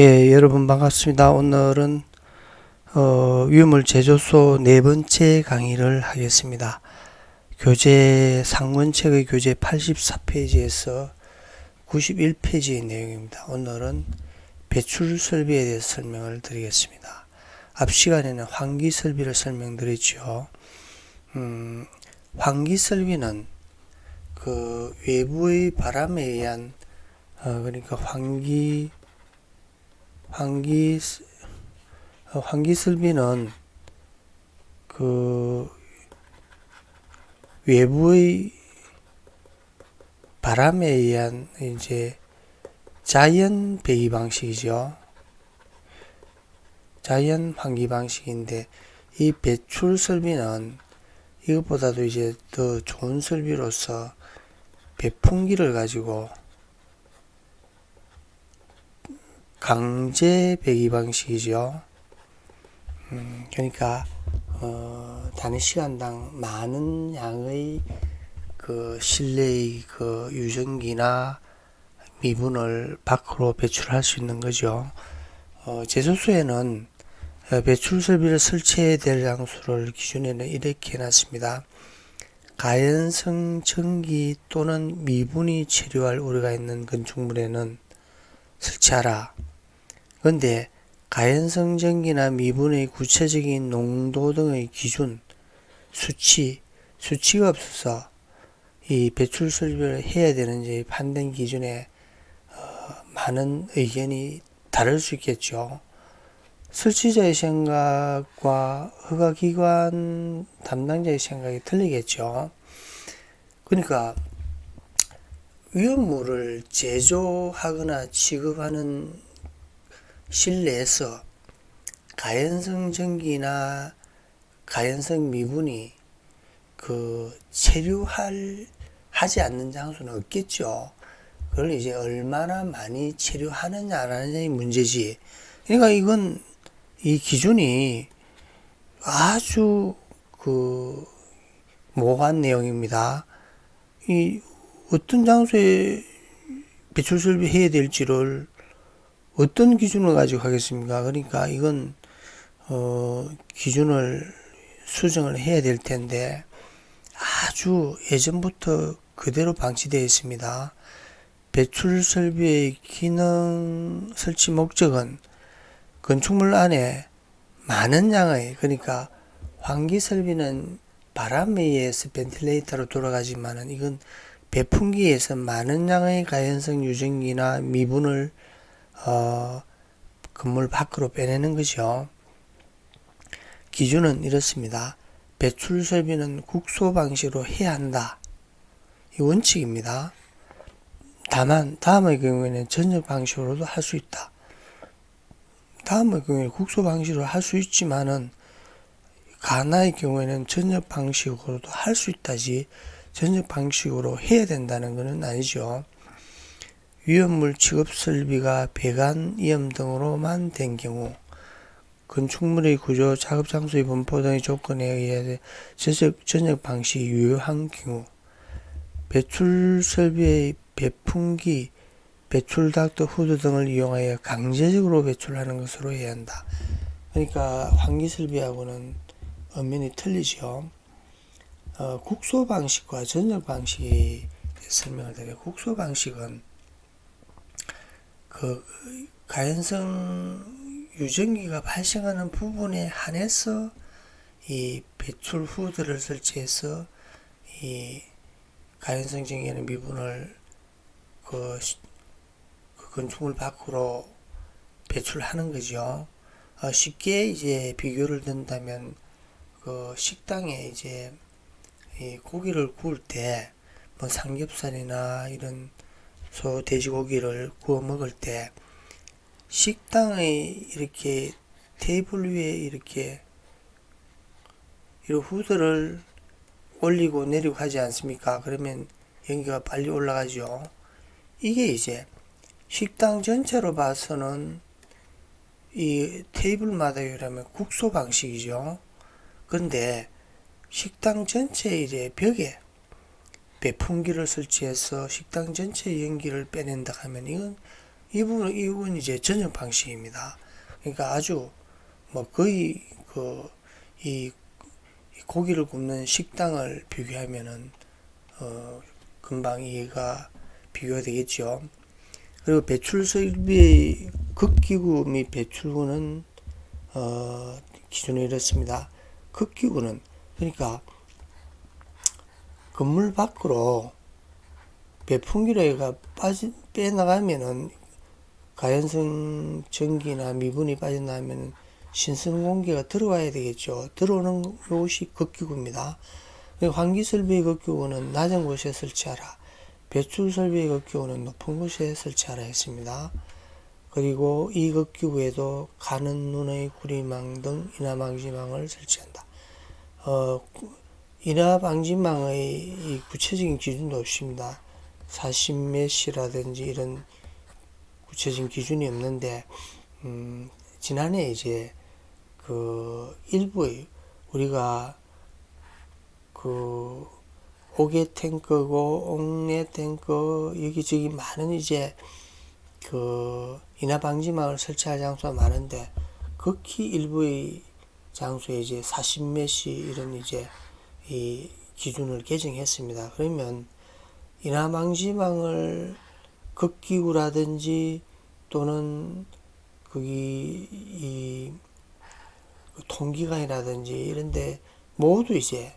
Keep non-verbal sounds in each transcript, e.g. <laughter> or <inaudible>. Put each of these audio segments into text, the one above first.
예, 여러분 반갑습니다. 오늘은 어, 위험물 제조소 네 번째 강의를 하겠습니다. 교재 상문책의 교재 84페이지에서 91페이지의 내용입니다. 오늘은 배출 설비에 대해서 설명을 드리겠습니다. 앞 시간에는 환기 설비를 설명드렸죠. 음, 환기 설비는 그 외부의 바람에 의한 어, 그러니까 환기 환기 스- 어, 환기 설비는 그 외부의 바람에 의한 이제 자연 배기 방식이죠. 자연 환기 방식인데 이 배출 설비는 이것보다도 이제 더 좋은 설비로서 배풍기를 가지고 강제 배기 방식이죠. 음, 그러니까 어, 단위 시간당 많은 양의 그 실내의 그 유전기나 미분을 밖으로 배출할 수 있는 거죠. 어, 제조소에는 어, 배출 설비를 설치해야 될 장소를 기준에는 이렇게 해놨습니다. 가연성 전기 또는 미분이 체류할 우려가 있는 건축물에는 설치하라. 그런데 가연성 전기나 미분의 구체적인 농도 등의 기준, 수치, 수치가 없어서 이 배출 설비를 해야 되는지 판단 기준에 어, 많은 의견이 다를 수 있겠죠. 설치자의 생각과 허가기관 담당자의 생각이 틀리겠죠. 그러니까 위험물을 제조하거나 취급하는 실내에서 가연성 전기나 가연성 미분이 그 체류할 하지 않는 장소는 없겠죠. 그걸 이제 얼마나 많이 체류하느냐 안 하느냐의 문제지. 그러니까 이건 이 기준이 아주 그 모호한 내용입니다. 이 어떤 장소에 배출 설비 해야 될지를 어떤 기준을 가지고 하겠습니까? 그러니까 이건 어 기준을 수정을 해야 될 텐데 아주 예전부터 그대로 방치되어 있습니다. 배출 설비의 기능 설치 목적은 건축물 안에 많은 양의 그러니까 환기 설비는 바람에 의해서 벤틸레이터로 돌아가지만은 이건 배풍기에서 많은 양의 가연성 유전기나 미분을 어, 건물 밖으로 빼내는 거죠. 기준은 이렇습니다. 배출 설비는 국소 방식으로 해야 한다. 이 원칙입니다. 다만 다음의 경우에는 전적 방식으로도 할 수 있다. 다음의 경우에 국소 방식으로 할 수 있지만은 가나의 경우에는 전적 방식으로도 할 수 있다지 전적 방식으로 해야 된다는 것은 아니죠. 위험물 취급 설비가 배관 위험 등으로만 된 경우 건축물의 구조, 작업 장소의 분포 등의 조건에 의해 전적 방식이 유효한 경우 배출 설비의 배풍기, 배출 닥터 후드 등을 이용하여 강제적으로 배출하는 것으로 해야 한다. 그러니까 환기 설비하고는 엄연히 틀리죠. 어, 국소 방식과 전적 방식이 설명을 드려요. 국소 방식은 그 가연성 유전기가 발생하는 부분에 한해서 이 배출 후드를 설치해서 이 가연성 전기는 미분을 그, 시- 그 건축물 밖으로 배출하는 거죠. 어, 쉽게 이제 비교를 든다면 그 식당에 이제 이 고기를 구울 때 뭐 삼겹살이나 이런 소 돼지고기를 구워 먹을 때 식당의 이렇게 테이블 위에 이렇게 이런 후드를 올리고 내리고 하지 않습니까? 그러면 연기가 빨리 올라가죠. 이게 이제 식당 전체로 봐서는 이 테이블마다 이라면 국소 방식이죠. 근데 식당 전체 이제 벽에 배풍기를 설치해서 식당 전체 연기를 빼낸다 하면 이건 이 부분 이건 이제 전용 방식입니다. 그러니까 아주 뭐 거의 그이 고기를 굽는 식당을 비교하면은 어 금방 이해가 비교가 되겠죠. 그리고 배출 설비의 극기구 및 배출구는 어 기준이 이렇습니다. 극기구는 그러니까 건물 밖으로 배풍기가 빠지 빼나가면은 가연성 전기나 미분이 빠져나가면 신선 공기가 들어와야 되겠죠. 들어오는 곳이 극기구입니다. 환기 설비의 극기구는 낮은 곳에 설치하라. 배출 설비의 극기구는 높은 곳에 설치하라 했습니다. 그리고 이 극기구에도 가는 눈의 구리망 등 인화방지망을 설치한다. 어, 인화방지망의 이 구체적인 기준도 없습니다. 40메시라든지 이런 구체적인 기준이 없는데 음, 지난해 이제 그 일부의 우리가 그 오개 탱크고 옥내 탱크 여기저기 많은 이제 그 인하 방지망을 설치할 장소가 많은데 극히 일부의 장소에 이제 40메시 이런 이제 이 기준을 개정했습니다. 그러면 인하 방지망을 극기구라든지 또는 거기 이 통기관이라든지 이런데 모두 이제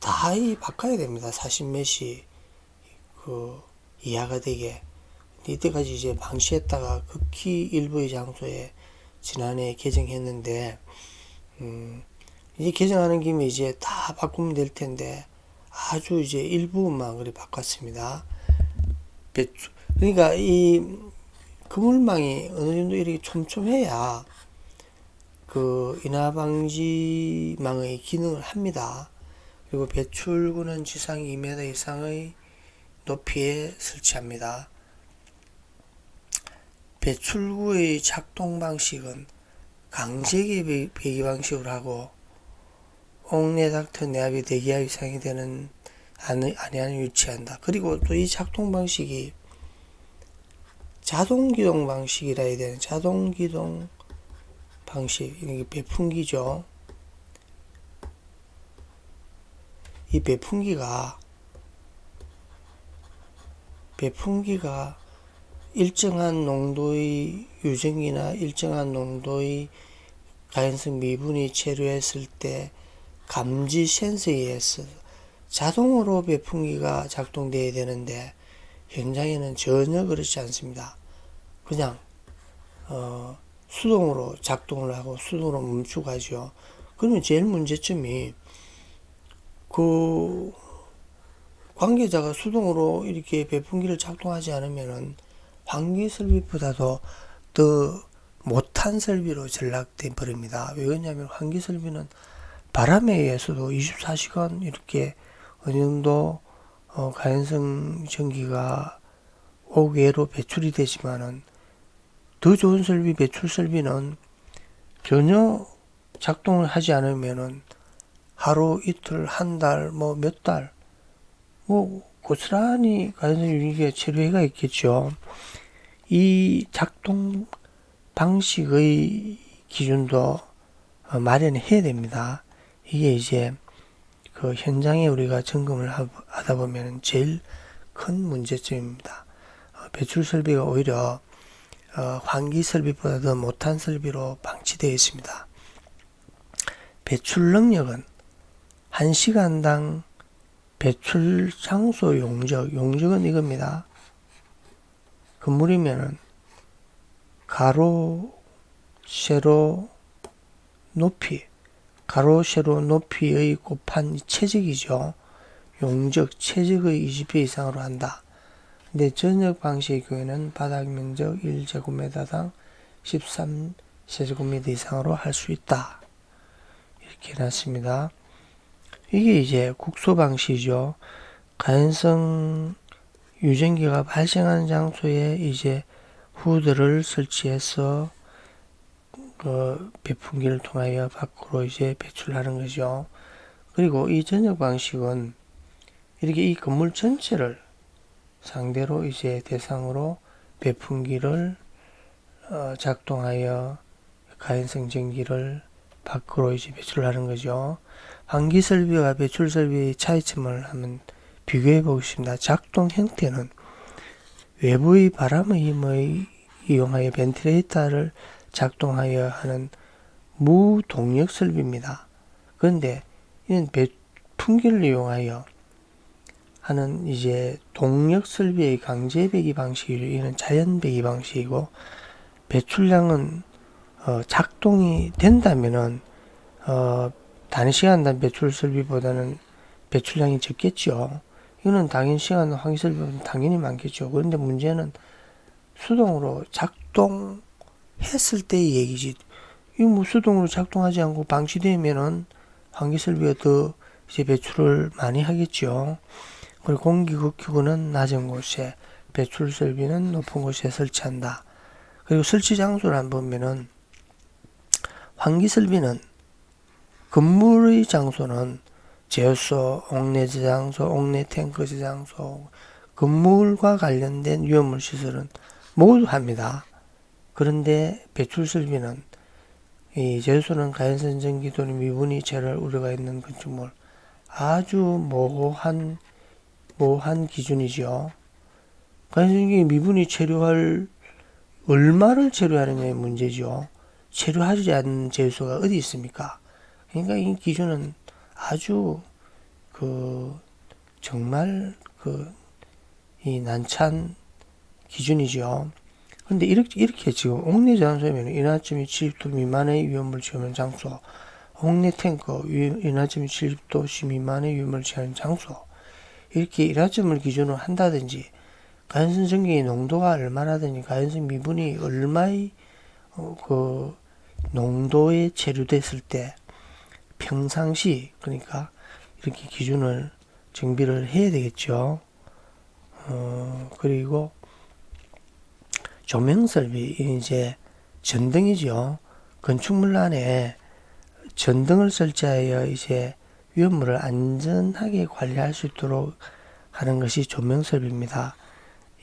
다 이 바꿔야 됩니다. 40메시 그 이하가 되게 이때까지 이제 방치했다가 극히 일부의 장소에 지난해 개정했는데 음 이제 개정하는 김에 이제 다 바꾸면 될 텐데 아주 이제 일부만 그리 바꿨습니다. 그러니까 이 그물망이 어느 정도 이렇게 촘촘해야 그 인하 방지망의 기능을 합니다. 그리고 배출구는 지상 2m 이상의 높이에 설치합니다. 배출구의 작동 방식은 강제기 배기 방식으로 하고 옥내 닥터 내압이 대기압 이상이 되는 아니하는 유치한다. 그리고 또 이 작동 방식이 자동 기동 방식이라 해야 되는 자동 기동 방식 이게 배풍기죠. 이 배풍기가 배풍기가 일정한 농도의 유정이나 일정한 농도의 가연성 미분이 체류했을 때 감지 센서에 의해서 자동으로 배풍기가 작동되어야 되는데 현장에는 전혀 그렇지 않습니다. 그냥 어, 수동으로 작동을 하고 수동으로 멈추고 하죠. 그러면 제일 문제점이 그 관계자가 수동으로 이렇게 배풍기를 작동하지 않으면은 환기 설비보다도 더 못한 설비로 전락돼 버립니다. 왜 그러냐면 환기 설비는 바람에 의해서도 24시간 이렇게 어느 정도 어, 가연성 전기가 옥외로 배출이 되지만은 더 좋은 설비 배출 설비는 전혀 작동을 하지 않으면은 하루 이틀 한 달 뭐 몇 달 뭐 고스란히 가연성 유지가 체류해가 있겠죠. 이 작동 방식의 기준도 어, 마련해야 됩니다. 이게 이제 그 현장에 우리가 점검을 하다 보면 제일 큰 문제점입니다. 어, 배출 설비가 오히려 어, 환기 설비보다 더 못한 설비로 방치되어 있습니다. 배출 능력은 1시간당 배출 장소 용적, 용적은 이겁니다. 건물이면은 가로, 세로, 높이, 가로, 세로, 높이의 곱한 체적이죠. 용적, 체적의 20배 이상으로 한다. 근데 전역 방식의 경우에는 바닥 면적 1제곱미터당 13세제곱미터 이상으로 할 수 있다. 이렇게 해놨습니다. 이게 이제 국소 방식이죠. 가연성 유전기가 발생하는 장소에 이제 후드를 설치해서 그 배풍기를 통하여 밖으로 이제 배출하는 거죠. 그리고 이 전역 방식은 이렇게 이 건물 전체를 상대로 이제 대상으로 배풍기를 어, 작동하여 가연성 전기를 밖으로 이제 배출하는 거죠. 환기 설비와 배출 설비의 차이점을 한번 비교해 보겠습니다. 작동 형태는 외부의 바람의 힘을 이용하여 벤틸레이터를 작동하여 하는 무동력 설비입니다. 그런데 이는 배 풍기를 이용하여 하는 이제 동력 설비의 강제 배기 방식이고 이는 자연 배기 방식이고 배출량은 어, 작동이 된다면은 어, 단 시간 배출 설비보다는 배출량이 적겠죠. 이거는 당연 시간 환기 설비보다 당연히 많겠죠. 그런데 문제는 수동으로 작동했을 때의 얘기지. 이거 뭐 수동으로 작동하지 않고 방치되면은 환기 설비가 더 이제 배출을 많이 하겠죠. 그리고 공기 극기구는 낮은 곳에 배출 설비는 높은 곳에 설치한다. 그리고 설치 장소를 한번 보면은 환기 설비는 건물의 장소는 제어소, 옥내 저장소, 옥내 탱크 저장소, 건물과 관련된 위험물 시설은 모두 합니다. 그런데 배출 설비는 이 제어소는 가연선 전기 또는 미분이 체를 우려가 있는 건축물 아주 모호한 모호한 기준이죠. 가연선 전기 미분이 체류할 얼마를 체류하느냐의 문제죠. 체류하지 않는 제소가 어디 있습니까? 그러니까 이 기준은 아주 그 정말 그 이 난찬 기준이죠. 근데 이렇게, 이렇게 지금 옥내 저장소면 인하점이 70도 미만의 위험물 취하는 장소, 옥내 탱커 인하점이 70도 미만의 위험을 취하는 장소, 이렇게 인하점을 기준으로 한다든지, 가연성 전기의 농도가 얼마나든지, 가연성 미분이 얼마의 어, 그 농도에 체류됐을 때 평상시 그러니까 이렇게 기준을 정비를 해야 되겠죠. 어, 그리고 조명 설비 이제 전등이죠. 건축물 안에 전등을 설치하여 이제 위험물을 안전하게 관리할 수 있도록 하는 것이 조명 설비입니다.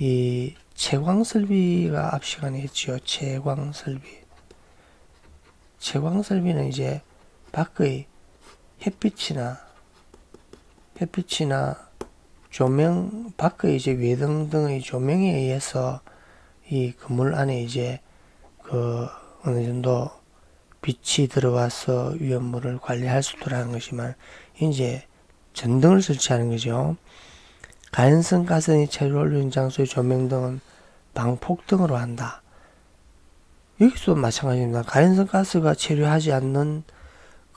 이 채광 설비가 앞 시간에 했지요. 채광 설비. 채광 설비는 이제 밖의 햇빛이나 햇빛이나 조명 밖의 이제 외등 등의 조명에 의해서 이 건물 안에 이제 그 어느 정도 빛이 들어와서 위험물을 관리할 수 있도록 것이만 이제 전등을 설치하는 거죠. 가연성 가스이 체류 올리는 장소의 조명 등은 방폭 등으로 한다. 여기서도 마찬가지입니다. 가연성 가스가 체류하지 않는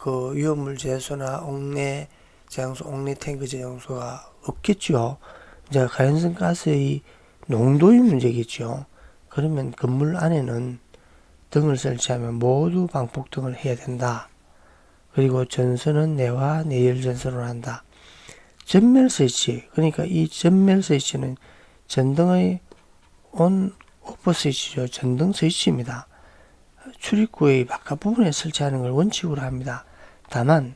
그 위험물 제소나 옥내 제장소, 옥내 탱크 제장소가 없겠죠. 이제 가연성 가스의 농도의 문제겠죠. 그러면 건물 안에는 등을 설치하면 모두 방폭 등을 해야 된다. 그리고 전선은 내화 내열 전선으로 한다. 전멸 스위치, 그러니까 이 전멸 스위치는 전등의 온 오프 스위치죠. 전등 스위치입니다. 출입구의 바깥 부분에 설치하는 걸 원칙으로 합니다. 다만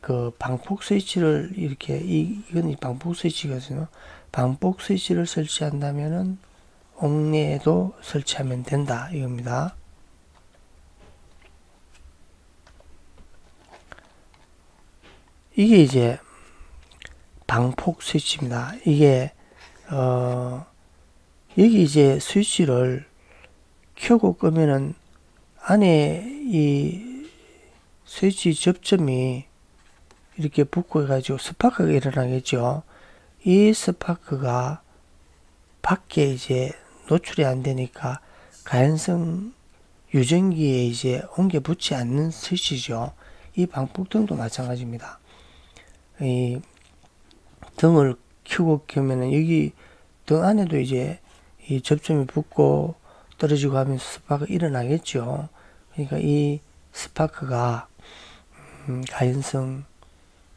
그 방폭 스위치를 이렇게 이, 이건 방폭 스위치거든요. 방폭 스위치를 설치한다면은 옥내에도 설치하면 된다 이겁니다. 이게 이제 방폭 스위치입니다. 이게 어 여기 이제 스위치를 켜고 끄면은 안에 이 스위치 접점이 이렇게 붙고 해가지고 스파크가 일어나겠죠. 이 스파크가 밖에 이제 노출이 안 되니까 가연성 유전기에 이제 옮겨 붙지 않는 스위치죠. 이 방폭등도 마찬가지입니다. 이 등을 켜고 켜면은 여기 등 안에도 이제 이 접점이 붙고 떨어지고 하면서 스파크가 일어나겠죠. 그러니까 이 스파크가 음, 가연성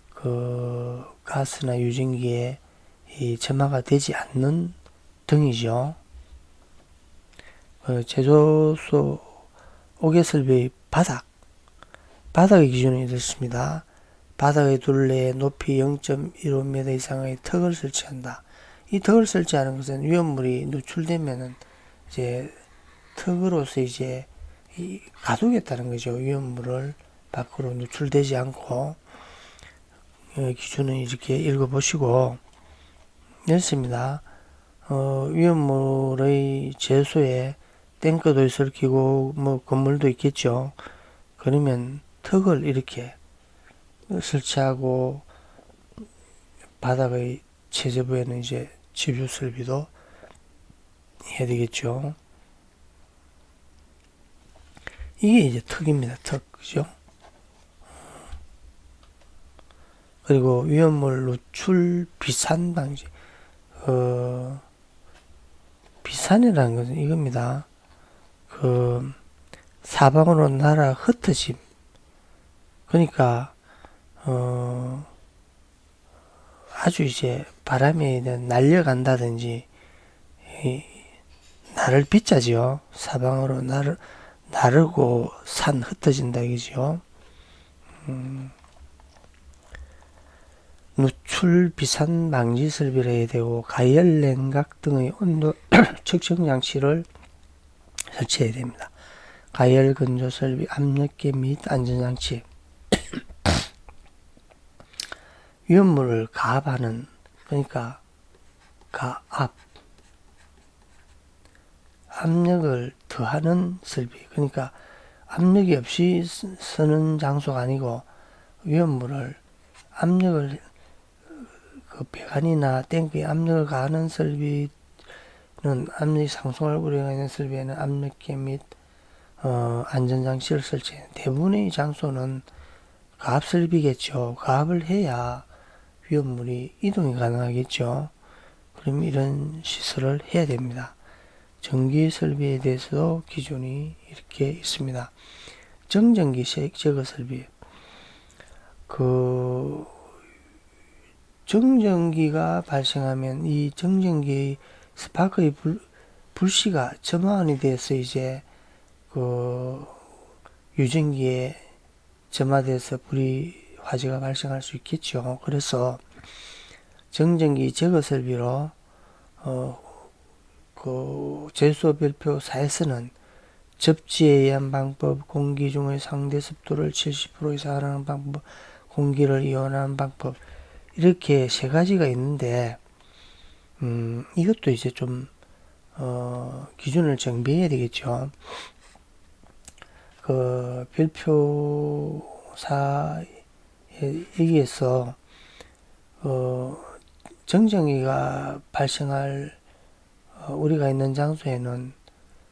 그 가스나 유증기에 이 점화가 되지 않는 등이죠. 그 제조소 오개설비 바닥 바닥의 기준이 이렇습니다. 바닥의 둘레에 높이 0.15m 이상의 턱을 설치한다. 이 턱을 설치하는 것은 위험물이 누출되면은 이제 턱으로서 이제 이 가두겠다는 거죠. 위험물을 밖으로 누출되지 않고 어, 기준은 이렇게 읽어보시고 이렇습니다. 어, 위험물의 제소에 탱크도 있을 끼고 뭐 건물도 있겠죠. 그러면 턱을 이렇게 설치하고 바닥의 최저부에는 이제 지뷰 설비도 해야 되겠죠. 이게 이제 턱입니다. 턱. 그죠? 그리고 위험물 노출 비산 방지. 어, 비산이라는 것은 이겁니다. 그, 사방으로 날아 흩어짐. 그러니까, 어, 아주 이제 바람에 날려간다든지, 이, 나를 빗자지요. 사방으로 나를, 나르고 산 흩어진다 이거죠. 음, 누출 비산 방지 설비를 해야 되고 가열 냉각 등의 온도 <clears throat> 측정 장치를 설치해야 됩니다. 가열 건조 설비 압력계 및 안전 장치. 위험물을 가압하는 그러니까 가압. 압력을 더하는 설비. 그러니까 압력이 없이 쓰- 쓰는 장소가 아니고 위험물을 압력을 그 배관이나 탱크에 압력을 가하는 설비는 압력이 상승할 우려가 있는 설비에는 압력계 및 어, 안전장치를 설치해 대부분의 장소는 가압 설비겠죠. 가압을 해야 위험물이 이동이 가능하겠죠. 그럼 이런 시설을 해야 됩니다. 전기 설비에 대해서도 기준이 이렇게 있습니다. 정전기 세- 제거 설비. 그 정전기가 발생하면 이 정전기 스파크의 불, 불씨가 점화원이 돼서 이제 그 유전기에 점화돼서 불이 화재가 발생할 수 있겠죠. 그래서 정전기 제거 설비로 어, 그 제소 별표 4에서는 접지에 의한 방법, 공기 중의 상대 습도를 70% 이상 하는 방법, 공기를 이온하는 방법 이렇게 세 가지가 있는데 음, 이것도 이제 좀 어, 기준을 정비해야 되겠죠. 그 별표 4에 여기에서 어, 정전기가 발생할 어, 우리가 있는 장소에는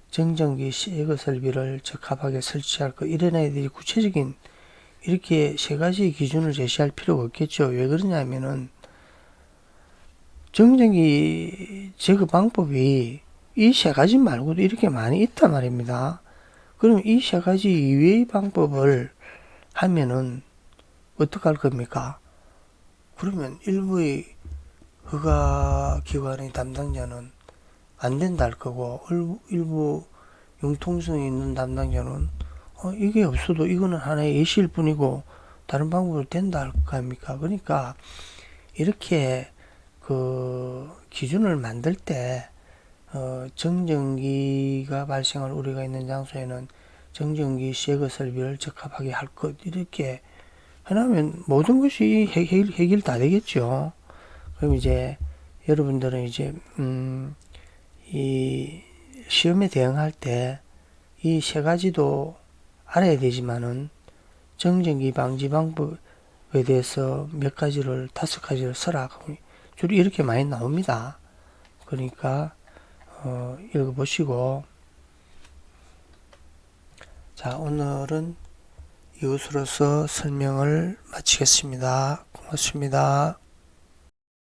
정전기 시에거 설비를 적합하게 설치할 것 이런 애들이 구체적인 이렇게 세 가지 기준을 제시할 필요가 없겠죠. 왜 그러냐면은 정전기 제거 방법이 이 세 가지 말고도 이렇게 많이 있단 말입니다. 그럼 이 세 가지 이외의 방법을 하면은 어떡할 겁니까? 그러면 일부의 허가 기관의 담당자는 안 된다 할 거고 일부, 융통성이 있는 담당자는 어, 이게 없어도 이거는 하나의 예시일 뿐이고 다른 방법으로 된다 할거 아닙니까? 그러니까 이렇게 그 기준을 만들 때 어, 정전기가 발생할 우려가 있는 장소에는 정전기 시에거 설비를 적합하게 할 것 이렇게 해놓으면 모든 것이 해결, 해결 다 되겠죠. 그럼 이제 여러분들은 이제 음, 이 시험에 대응할 때 이 세 가지도 알아야 되지만은 정전기 방지 방법에 대해서 몇 가지를 다섯 가지를 써라 주로 이렇게 많이 나옵니다. 그러니까 어, 읽어보시고 자 오늘은 이것으로서 설명을 마치겠습니다. 고맙습니다.